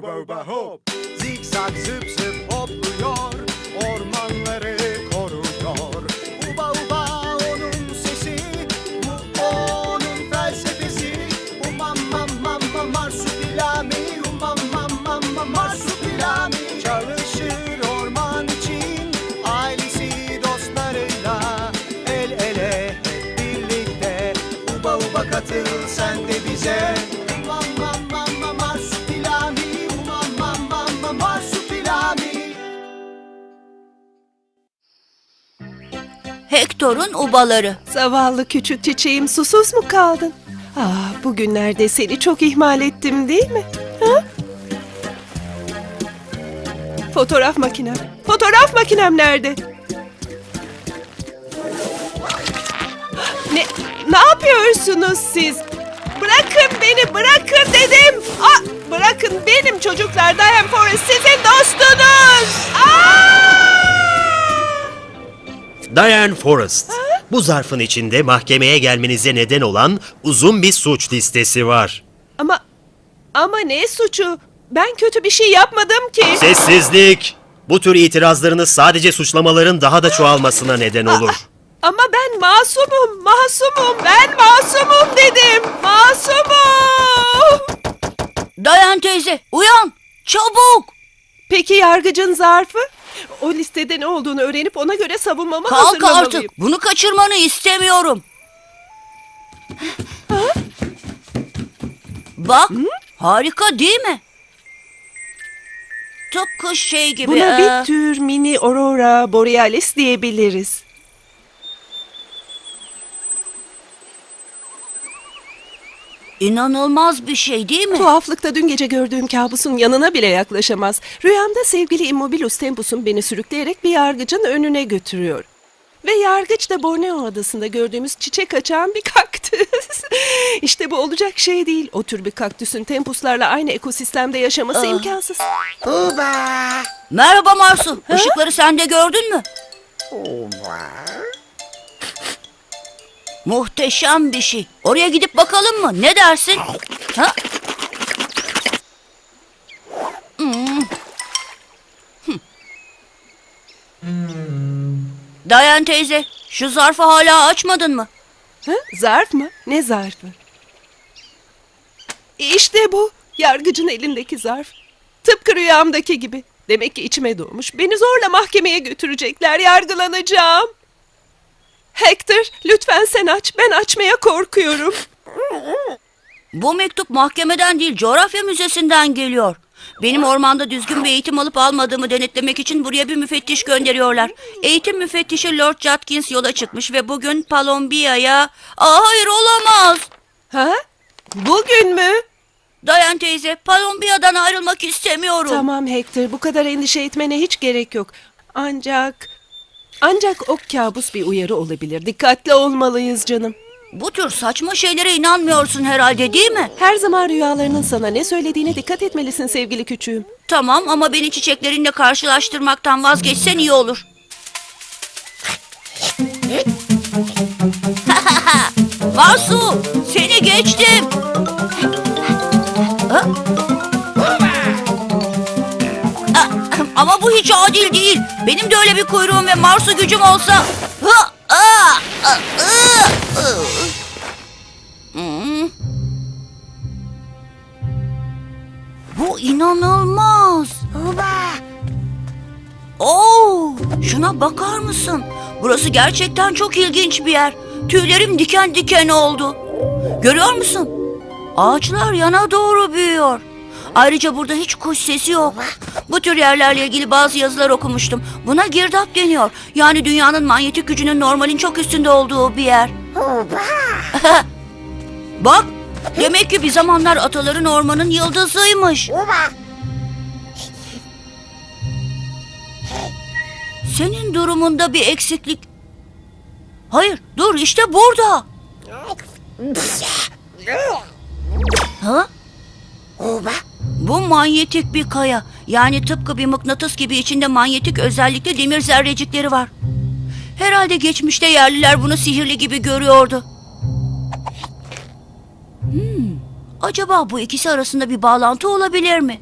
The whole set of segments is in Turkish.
uba uba hop. Zikzak zıp zıp hopluyor Ormanları Hector'un ubaları. Zavallı küçük çiçeğim susuz mu kaldın? Ah, bugünlerde seni çok ihmal ettim değil mi? Ha? Fotoğraf makinem. Fotoğraf makinem nerede? Ne ne yapıyorsunuz siz? Bırakın beni, bırakın dedim. Ah, bırakın benim çocuklar Diane Forrest sizin dostunuz. Aa! Diane Forrest. Bu zarfın içinde mahkemeye gelmenize neden olan uzun bir suç listesi var. Ama ama ne suçu? Ben kötü bir şey yapmadım ki. Sessizlik! Bu tür itirazlarınız sadece suçlamaların daha da çoğalmasına neden olur. Ama ben masumum, masumum. Ben masumum dedim. Masumum. Dayan teyze uyan çabuk. Peki yargıcın zarfı? O listede ne olduğunu öğrenip ona göre savunmamı Kalk hazırlamalıyım. artık bunu kaçırmanı istemiyorum. Bak harika değil mi? Tıpkı şey gibi. Buna ee, bir tür mini aurora borealis diyebiliriz. İnanılmaz bir şey değil mi? Tuhaflıkta dün gece gördüğüm kabusun yanına bile yaklaşamaz. Rüyamda sevgili Immobilus Tempus'un beni sürükleyerek bir yargıcın önüne götürüyor. Ve yargıç da Borneo adasında gördüğümüz çiçek açan bir kaktüs. işte bu olacak şey değil. O tür bir kaktüsün tempuslarla aynı ekosistemde yaşaması imkansız. Merhaba Marsu. Işıkları sen de gördün mü? Muhteşem bir şey. Oraya gidip bakalım mı? Ne dersin? Ha? Hmm. Dayan teyze, şu zarfı hala açmadın mı? Ha? Zarf mı? Ne zarfı? İşte bu. Yargıcın elindeki zarf. Tıpkı rüyamdaki gibi. Demek ki içime doğmuş. Beni zorla mahkemeye götürecekler. Yargılanacağım. Hector, lütfen sen aç. Ben açmaya korkuyorum. Bu mektup mahkemeden değil, coğrafya müzesinden geliyor. Benim ormanda düzgün bir eğitim alıp almadığımı denetlemek için buraya bir müfettiş gönderiyorlar. Eğitim müfettişi Lord Judkins yola çıkmış ve bugün Palombia'ya... Aa hayır olamaz. Ha? Bugün mü? Dayan teyze, Palombia'dan ayrılmak istemiyorum. Tamam Hector, bu kadar endişe etmene hiç gerek yok. Ancak... Ancak o kabus bir uyarı olabilir. Dikkatli olmalıyız canım. Bu tür saçma şeylere inanmıyorsun herhalde değil mi? Her zaman rüyalarının sana ne söylediğine dikkat etmelisin sevgili küçüğüm. Tamam ama beni çiçeklerinle karşılaştırmaktan vazgeçsen iyi olur. Marsu, seni geçtim. Ama bu hiç adil değil. Benim de öyle bir kuyruğum ve Marsu gücüm olsa... Hmm. Bu inanılmaz. Oo, şuna bakar mısın? Burası gerçekten çok ilginç bir yer. Tüylerim diken diken oldu. Görüyor musun? Ağaçlar yana doğru büyüyor. Ayrıca burada hiç kuş sesi yok. Bu tür yerlerle ilgili bazı yazılar okumuştum. Buna girdap deniyor. Yani dünyanın manyetik gücünün normalin çok üstünde olduğu bir yer. Bak, demek ki bir zamanlar ataların ormanın yıldızıymış. Senin durumunda bir eksiklik... Hayır, dur işte burada. Ha? Bu manyetik bir kaya. Yani tıpkı bir mıknatıs gibi içinde manyetik özellikle demir zerrecikleri var. Herhalde geçmişte yerliler bunu sihirli gibi görüyordu. Hmm, acaba bu ikisi arasında bir bağlantı olabilir mi?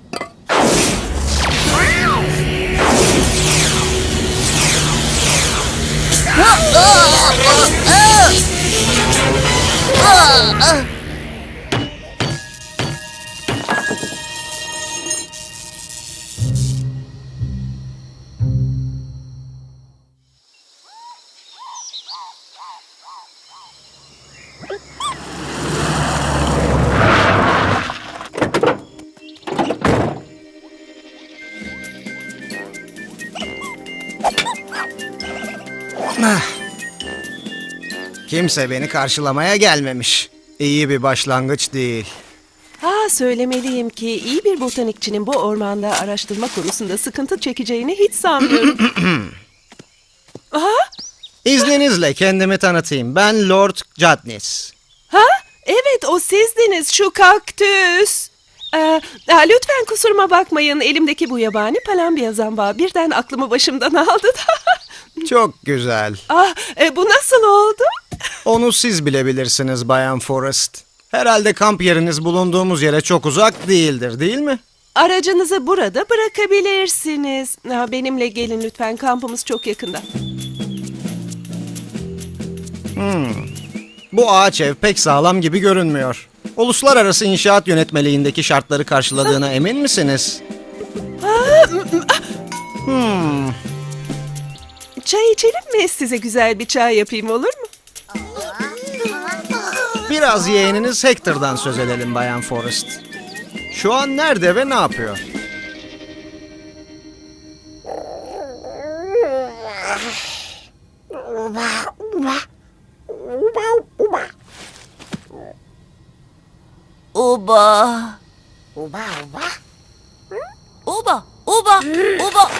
Kimse beni karşılamaya gelmemiş. İyi bir başlangıç değil. Ha söylemeliyim ki iyi bir botanikçinin bu ormanda araştırma konusunda sıkıntı çekeceğini hiç sanmıyorum. Aha, İzninizle kendimi tanıtayım. Ben Lord Jadnis. ha? Evet o sizdiniz şu kaktüs. Ee, ha, lütfen kusuruma bakmayın elimdeki bu yabani palambiya zambağı birden aklımı başımdan aldı da. Çok güzel. ah, e, bu nasıl oldu? Onu siz bilebilirsiniz Bayan Forrest. Herhalde kamp yeriniz bulunduğumuz yere çok uzak değildir değil mi? Aracınızı burada bırakabilirsiniz. Ha, benimle gelin lütfen kampımız çok yakında. Bu ağaç ev pek sağlam gibi görünmüyor. Uluslararası İnşaat Yönetmeliğindeki şartları karşıladığına emin misiniz? Çay içelim mi? Size güzel bir çay yapayım olur? Biraz yeğeniniz Hector'dan söz edelim Bayan Forrest. Şu an nerede ve ne yapıyor? Uba. Uba, uba. Uba, uba, uba, uba,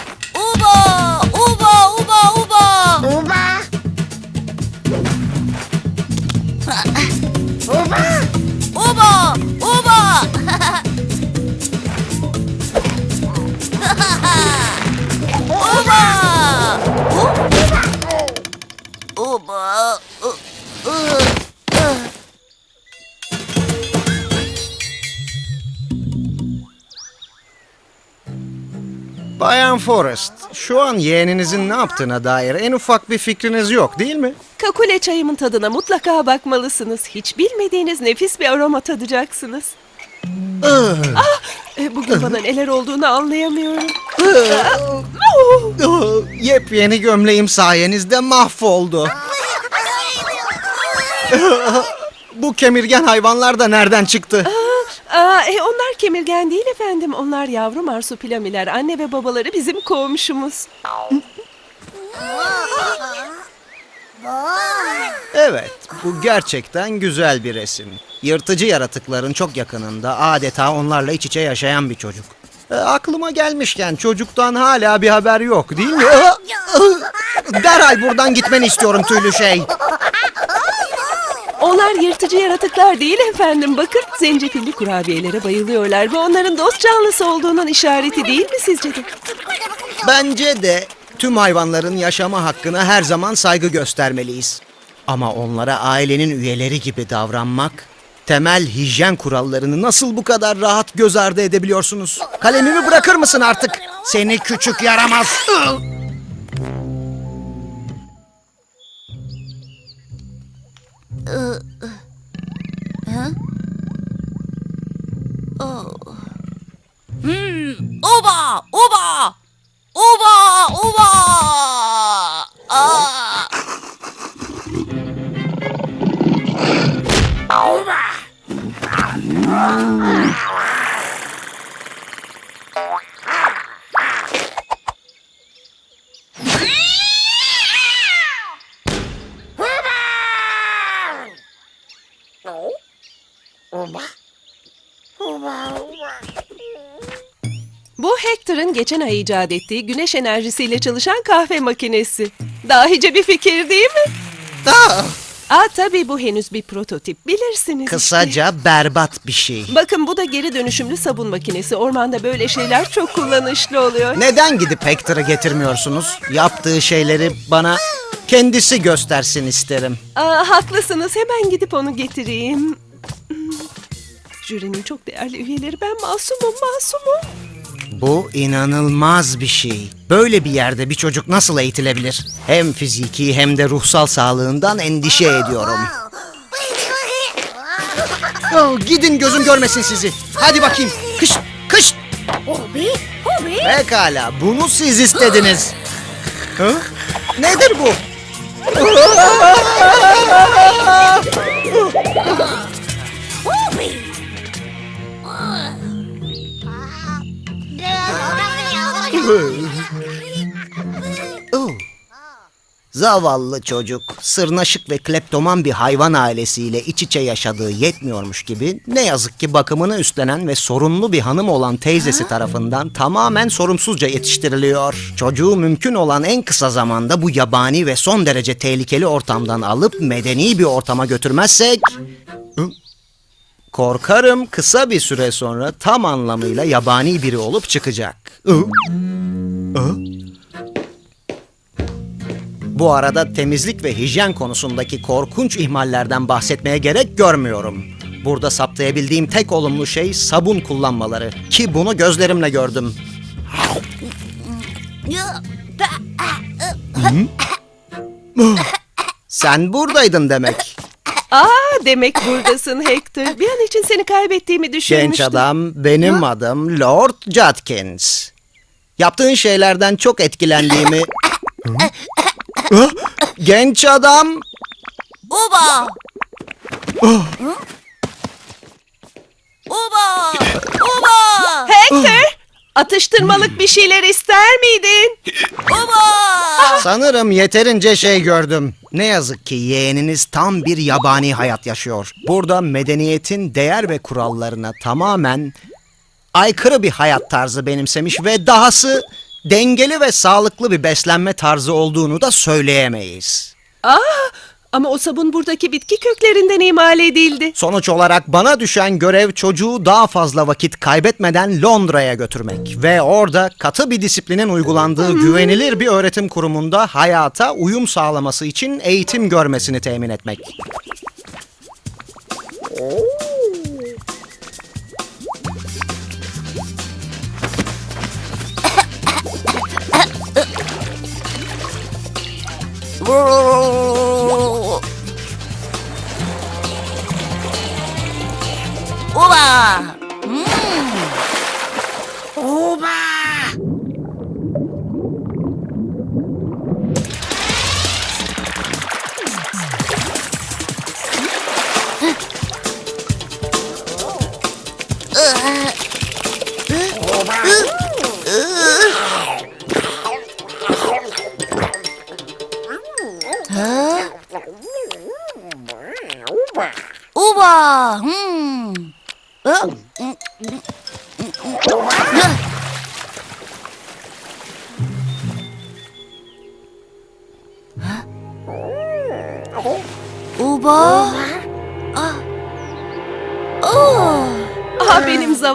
Forrest, şu an yeğeninizin ne yaptığına dair en ufak bir fikriniz yok değil mi? Kakule çayımın tadına mutlaka bakmalısınız. Hiç bilmediğiniz nefis bir aroma tadacaksınız. ah, e, bugün bana neler olduğunu anlayamıyorum. Ah, oh. Yepyeni gömleğim sayenizde mahvoldu. Bu kemirgen hayvanlar da nereden çıktı? Aa, e, onlar kemirgen değil efendim. Onlar yavru marsupilamiler. Anne ve babaları bizim komşumuz. Evet, bu gerçekten güzel bir resim. Yırtıcı yaratıkların çok yakınında adeta onlarla iç içe yaşayan bir çocuk. E, aklıma gelmişken çocuktan hala bir haber yok değil mi? Derhal buradan gitmeni istiyorum tüylü şey. Onlar yırtıcı yaratıklar değil efendim. Bakın zencefilli kurabiyelere bayılıyorlar. Bu onların dost canlısı olduğunun işareti değil mi sizce de? Bence de tüm hayvanların yaşama hakkına her zaman saygı göstermeliyiz. Ama onlara ailenin üyeleri gibi davranmak, temel hijyen kurallarını nasıl bu kadar rahat göz ardı edebiliyorsunuz? Kalemimi bırakır mısın artık? Seni küçük yaramaz. 巴欧巴欧巴欧巴啊！欧巴啊！Oh my, oh my, oh my. Bu Hector'ın geçen ay icat ettiği güneş enerjisiyle çalışan kahve makinesi. Dahice bir fikir değil mi? Ah, Aa tabii bu henüz bir prototip bilirsiniz. işte. Kısaca berbat bir şey. Bakın bu da geri dönüşümlü sabun makinesi. Ormanda böyle şeyler çok kullanışlı oluyor. Neden gidip Hector'ı getirmiyorsunuz? Yaptığı şeyleri bana kendisi göstersin isterim. Aa, haklısınız. Hemen gidip onu getireyim. Hmm. Jürinin çok değerli üyeleri. Ben masumum, masumum. Bu inanılmaz bir şey. Böyle bir yerde bir çocuk nasıl eğitilebilir? Hem fiziki hem de ruhsal sağlığından endişe ediyorum. Oh, gidin gözüm görmesin sizi. Hadi bakayım. Kış, kış. Pekala, bunu siz istediniz. Hı? Nedir bu? Oh. Zavallı çocuk, sırnaşık ve kleptoman bir hayvan ailesiyle iç içe yaşadığı yetmiyormuş gibi ne yazık ki bakımını üstlenen ve sorumlu bir hanım olan teyzesi tarafından tamamen sorumsuzca yetiştiriliyor. Çocuğu mümkün olan en kısa zamanda bu yabani ve son derece tehlikeli ortamdan alıp medeni bir ortama götürmezsek... Korkarım kısa bir süre sonra tam anlamıyla yabani biri olup çıkacak. Bu arada temizlik ve hijyen konusundaki korkunç ihmallerden bahsetmeye gerek görmüyorum. Burada saptayabildiğim tek olumlu şey sabun kullanmaları ki bunu gözlerimle gördüm. Sen buradaydın demek. Aa demek buradasın Hector. Bir an için seni kaybettiğimi düşünmüştüm. Genç adam, benim adım Lord Judkins. Yaptığın şeylerden çok etkilendiğimi... Hı? Genç adam, Uba! Uba! Uba! Hector! Atıştırmalık bir şeyler ister miydin? Sanırım yeterince şey gördüm. Ne yazık ki yeğeniniz tam bir yabani hayat yaşıyor. Burada medeniyetin değer ve kurallarına tamamen aykırı bir hayat tarzı benimsemiş ve dahası dengeli ve sağlıklı bir beslenme tarzı olduğunu da söyleyemeyiz. Aa, ama o sabun buradaki bitki köklerinden imal edildi. Sonuç olarak bana düşen görev çocuğu daha fazla vakit kaybetmeden Londra'ya götürmek ve orada katı bir disiplinin uygulandığı güvenilir bir öğretim kurumunda hayata uyum sağlaması için eğitim görmesini temin etmek. Uba!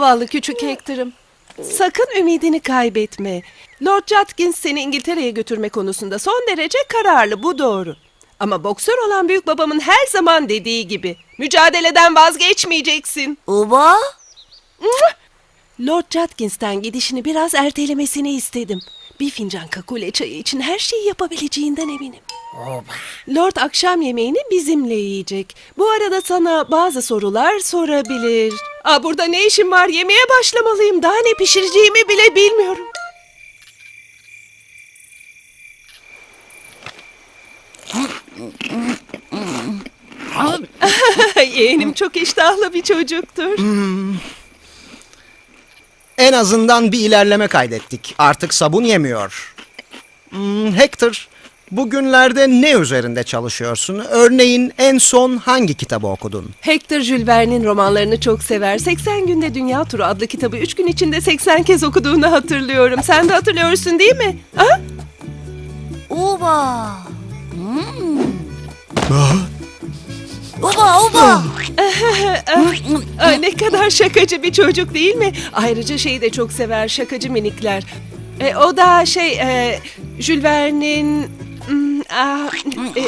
Zavallı küçük Hector'ım. Sakın ümidini kaybetme. Lord Judkins seni İngiltere'ye götürme konusunda son derece kararlı, bu doğru. Ama boksör olan büyük babamın her zaman dediği gibi mücadeleden vazgeçmeyeceksin. Uba? Lord Judkins'ten gidişini biraz ertelemesini istedim. Bir fincan kakule çayı için her şeyi yapabileceğinden eminim. Lord akşam yemeğini bizimle yiyecek. Bu arada sana bazı sorular sorabilir. Aa, burada ne işim var? Yemeğe başlamalıyım. Daha ne pişireceğimi bile bilmiyorum. Yeğenim çok iştahlı bir çocuktur. En azından bir ilerleme kaydettik. Artık sabun yemiyor. Hmm, Hector, bugünlerde ne üzerinde çalışıyorsun? Örneğin en son hangi kitabı okudun? Hector Jules Verne'in romanlarını çok sever. 80 Günde Dünya Turu adlı kitabı 3 gün içinde 80 kez okuduğunu hatırlıyorum. Sen de hatırlıyorsun değil mi? Ha? Uba! Hmm. Uba, uba! Ay, ne kadar şakacı bir çocuk değil mi? Ayrıca şeyi de çok sever şakacı minikler. E, o da şey e, Jules Verne'in... hmm, ah, e,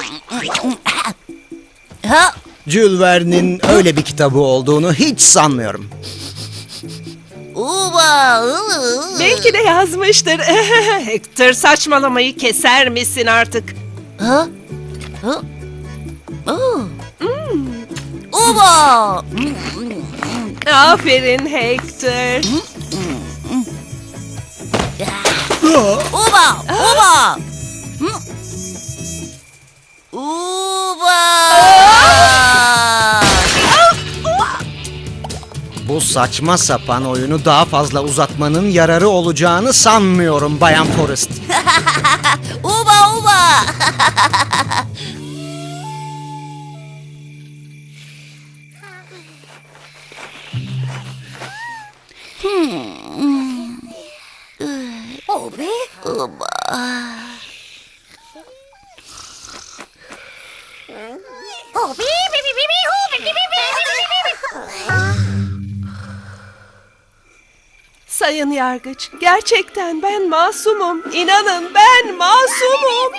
Ha? Jules Verne'in öyle bir kitabı olduğunu hiç sanmıyorum. Uba! ıı. belki Belki de yazmıştır. Hector saçmalamayı keser misin artık? Ha? Ha? Aa. Oba! Aferin Hector. Oba! Oba! Hı? Oba! Bu saçma sapan oyunu daha fazla uzatmanın yararı olacağını sanmıyorum Bayan Forrest. Oba oba! Obi? Oba. Sayın Yargıç, gerçekten ben masumum. İnanın ben masumum.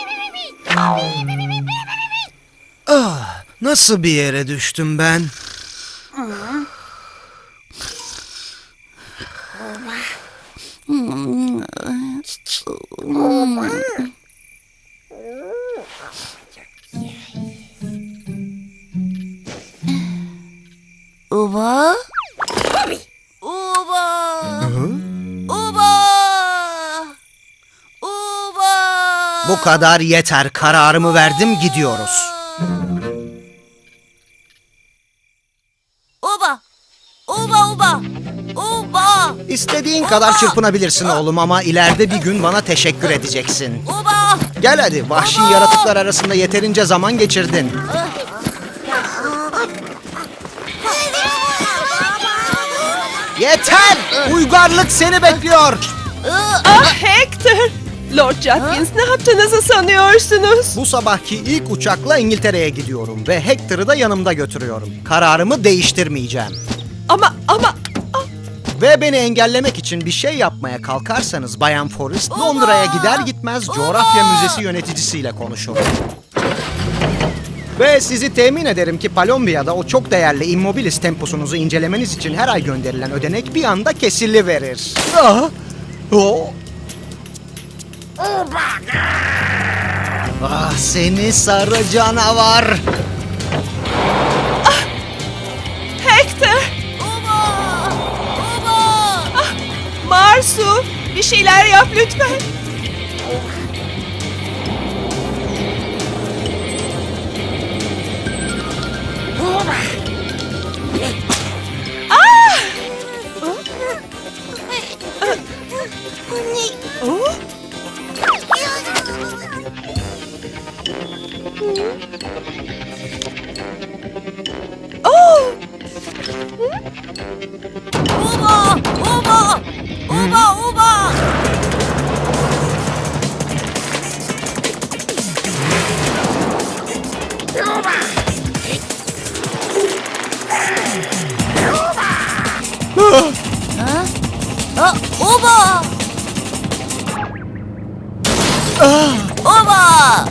Ah, nasıl bir yere düştüm ben? Oba? Oba! Oba! Oba! Bu kadar yeter. Kararımı verdim gidiyoruz. İstediğin kadar çırpınabilirsin oğlum ama ileride bir gün bana teşekkür edeceksin. Oba! Gel hadi vahşi yaratıklar arasında yeterince zaman geçirdin. Yeter! Uygarlık seni bekliyor. Ah Hector! Lord Judkins ne yaptığınızı sanıyorsunuz? Bu sabahki ilk uçakla İngiltere'ye gidiyorum ve Hector'ı da yanımda götürüyorum. Kararımı değiştirmeyeceğim. Ama ama Ve beni engellemek için bir şey yapmaya kalkarsanız Bayan Forrest Londra'ya gider gitmez coğrafya müzesi yöneticisiyle konuşurum. Ve sizi temin ederim ki Palombia'da o çok değerli immobilis temposunuzu incelemeniz için her ay gönderilen ödenek bir anda kesili verir. Ah! Oh! Ah seni sarı canavar! Marsu! Bir şeyler yap lütfen. Oh, oh, Oba! Oba! Oba oba! Ha? Ha, Oba! Oba!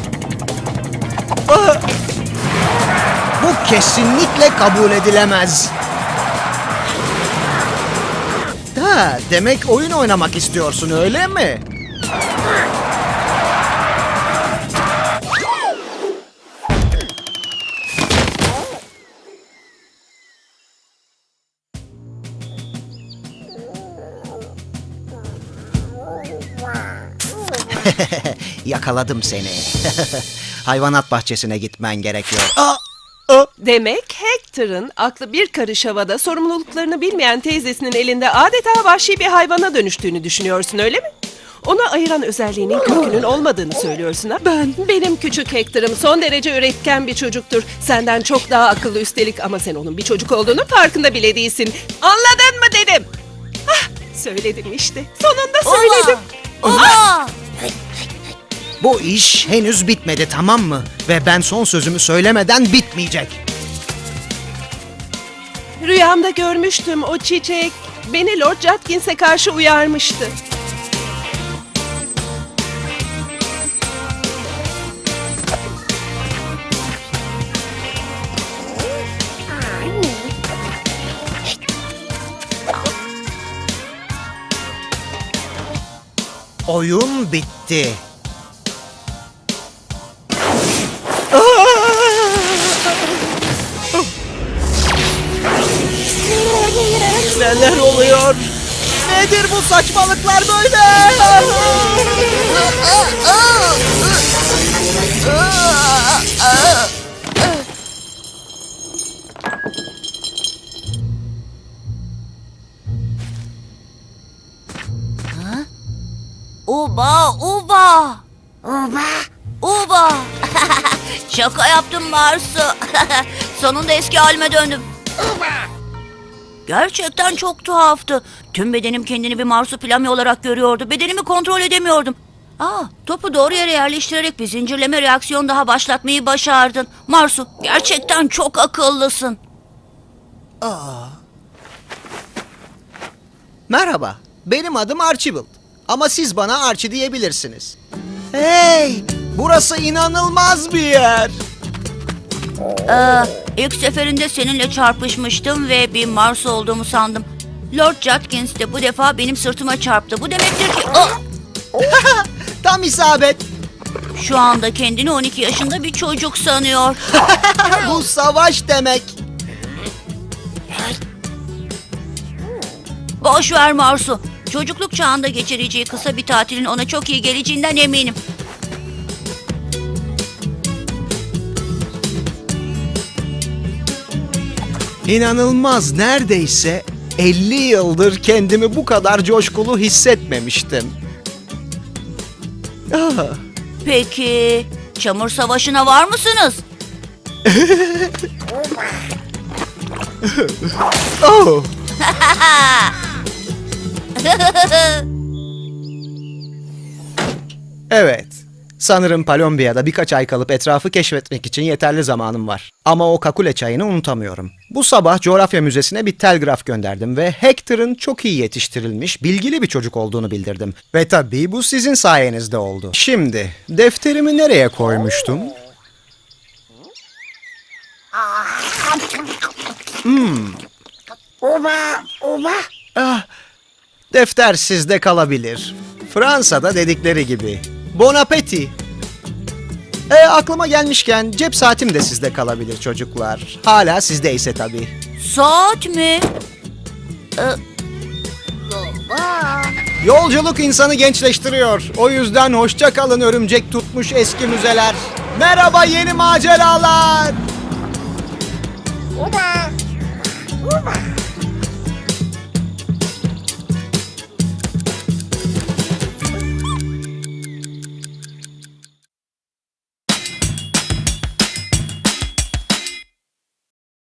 Bu kesinlikle kabul edilemez. Demek oyun oynamak istiyorsun öyle mi? Yakaladım seni. Hayvanat bahçesine gitmen gerekiyor. Aa! Demek Hector'ın aklı bir karış havada sorumluluklarını bilmeyen teyzesinin elinde adeta vahşi bir hayvana dönüştüğünü düşünüyorsun öyle mi? Ona ayıran özelliğinin kökünün olmadığını söylüyorsun ha? Ben, benim küçük Hector'ım son derece üretken bir çocuktur. Senden çok daha akıllı üstelik ama sen onun bir çocuk olduğunu farkında bile değilsin. Anladın mı dedim? Ah, söyledim işte. Sonunda söyledim. Oba! Bu iş henüz bitmedi tamam mı? Ve ben son sözümü söylemeden bitmeyecek. Rüyamda görmüştüm o çiçek. Beni Lord Judkins'e karşı uyarmıştı. Oyun bitti. Nedir bu saçmalıklar böyle? Uba, uba. Uba. Uba. Şaka yaptım Marsu. Sonunda eski halime döndüm. Gerçekten çok tuhaftı. Tüm bedenim kendini bir marsupilami olarak görüyordu. Bedenimi kontrol edemiyordum. Aa, topu doğru yere yerleştirerek bir zincirleme reaksiyon daha başlatmayı başardın. Marsu, gerçekten çok akıllısın. Merhaba, benim adım Archibald. Ama siz bana Archie diyebilirsiniz. Hey, burası inanılmaz bir yer. Ee, ilk seferinde seninle çarpışmıştım ve bir Mars olduğumu sandım. Lord Judkins de bu defa benim sırtıma çarptı. Bu demektir ki... Aa! Tam isabet. Şu anda kendini 12 yaşında bir çocuk sanıyor. Bu savaş demek. Boş ver Marsu. Çocukluk çağında geçireceği kısa bir tatilin ona çok iyi geleceğinden eminim. İnanılmaz, neredeyse 50 yıldır kendimi bu kadar coşkulu hissetmemiştim. Ah, Peki, çamur savaşına var mısınız? oh. Evet. Sanırım Palombiya'da birkaç ay kalıp etrafı keşfetmek için yeterli zamanım var. Ama o kakule çayını unutamıyorum. Bu sabah coğrafya müzesine bir telgraf gönderdim ve Hector'ın çok iyi yetiştirilmiş, bilgili bir çocuk olduğunu bildirdim. Ve tabii bu sizin sayenizde oldu. Şimdi, defterimi nereye koymuştum? Ah, defter sizde kalabilir. Fransa'da dedikleri gibi. Bon appétit. E aklıma gelmişken cep saatim de sizde kalabilir çocuklar. Hala sizdeyse tabii. Saat mi? Yolculuk insanı gençleştiriyor. O yüzden hoşça kalın örümcek tutmuş eski müzeler. Merhaba yeni maceralar. Uba! Uba!